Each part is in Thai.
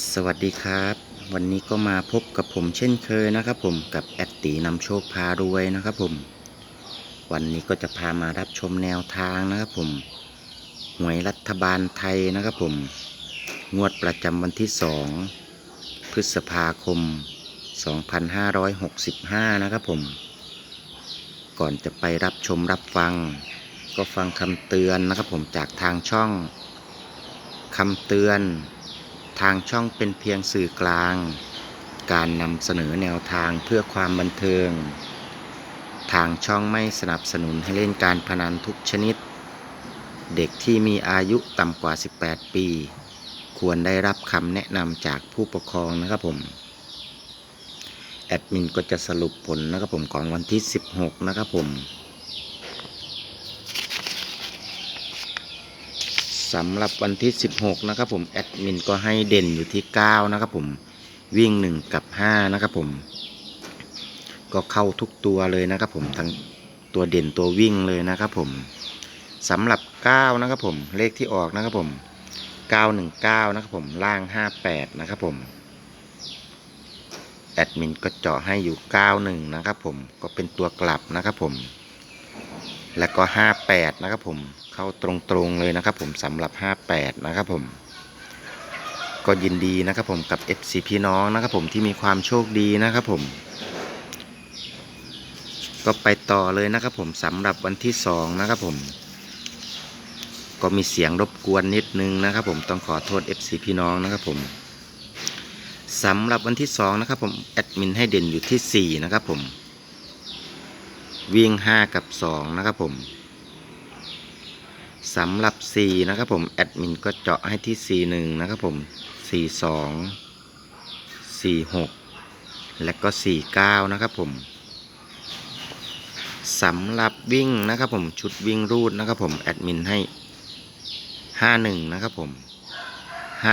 สวัสดีครับ วันนี้ก็มาพบกับผมเช่นเคยนะครับ ผมกับแอดตีนำโชคพารวยนะครับผม วันนี้ก็จะพามารับชมแนวทางนะครับผมหวยรัฐบาลไทยนะครับผม งวดประจำวันที่ 2 พฤษภาคม 2565 นะครับผม ก่อนจะไปรับชมรับฟัง ก็ฟังคำเตือนนะครับผมจากทางช่องคำเตือน ทางช่องเป็นเพียงสื่อกลาง การนำเสนอแนวทางเพื่อความบันเทิง ทางช่องไม่สนับสนุนให้เล่นการพนันทุกชนิด เด็กที่มีอายุต่ำกว่า 18 ปี ควรได้รับคำแนะนำจากผู้ปกครองนะครับผม แอดมินก็จะสรุปผลนะครับผมของวันที่ 16 นะครับผม สำหรับวันที่ 16 นะครับผม แอดมินก็ให้เด่นอยู่ที่ 9 นะครับผม วิ่ง 1 กับ 5 นะครับผม ก็เข้าทุกตัวเลยนะครับผม ทั้งตัวเด่นตัววิ่งเลยนะครับผมสำหรับ 9 นะครับผม เลขที่ออกนะครับผม 919 นะครับผม ล่าง 58 นะครับผม แอดมินก็เจาะให้อยู่ 91 นะครับผม ก็เป็นตัวกลับนะครับผม แล้วก็ 58 นะครับผม เข้าตรงๆเลยนะครับผมสำหรับ 58 นะครับผม ก็ยินดีนะครับผมกับ FC พี่น้องนะครับผมที่มีความโชคดีนะครับผม ก็ไปต่อเลยนะครับผมสำหรับวันที่ 2 นะครับผม ก็มีเสียงรบกวนนิดนึงนะครับผมต้องขอโทษ FC พี่น้องนะครับผมสำหรับวันที่ 2 นะครับผมแอดมินให้เด่นอยู่ที่ 4 นะครับผมวิ่ง 5 กับ 2 นะครับผม สำหรับ4นะครับผม แอดมินก็เจาะให้ที่41นะครับผม42 46 และก็ 49 นะครับผมสำหรับวิ่งนะครับผมชุดวิ่งรูดนะครับผม แอดมินให้ 51 นะครับผม 52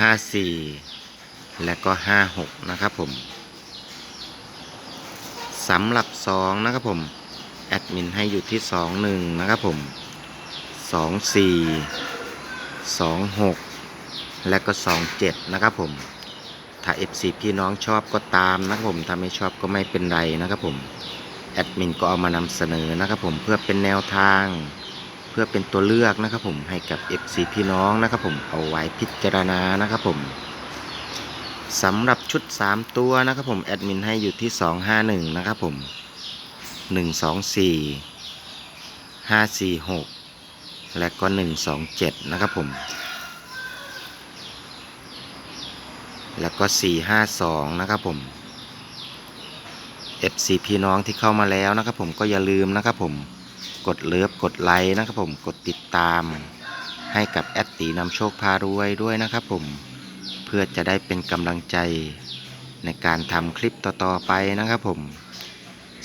54 และก็ 56 นะครับผมสำหรับ 2 นะครับผม แอดมินให้อยู่ที่ 21 นะครับผม 24 26 และก็ 27 นะครับผม ถ้า FC พี่น้องชอบก็ตามนะครับผม ถ้าไม่ชอบก็ไม่เป็นไรนะครับผม แอดมินก็เอามานำเสนอนะครับผม เพื่อเป็นแนวทาง เพื่อเป็นตัวเลือกนะครับผม ให้กับ FC พี่น้องนะครับผม เอาไว้พิจารณานะครับผมสำหรับชุด 3 ตัวนะครับผม แอดมินให้อยู่ที่ 251 นะครับผม 124 546และก็127นะครับผม แล้วก็452นะครับผม FC พี่น้องที่เข้ามาแล้วนะครับผมก็อย่าลืมนะครับผมกดเลิฟกดไลค์นะครับผมกดติดตาม ให้กับแอดตีนำโชคพารวยด้วยนะครับผมเพื่อจะได้เป็นกำลังใจในการทำคลิปต่อๆไปนะครับผม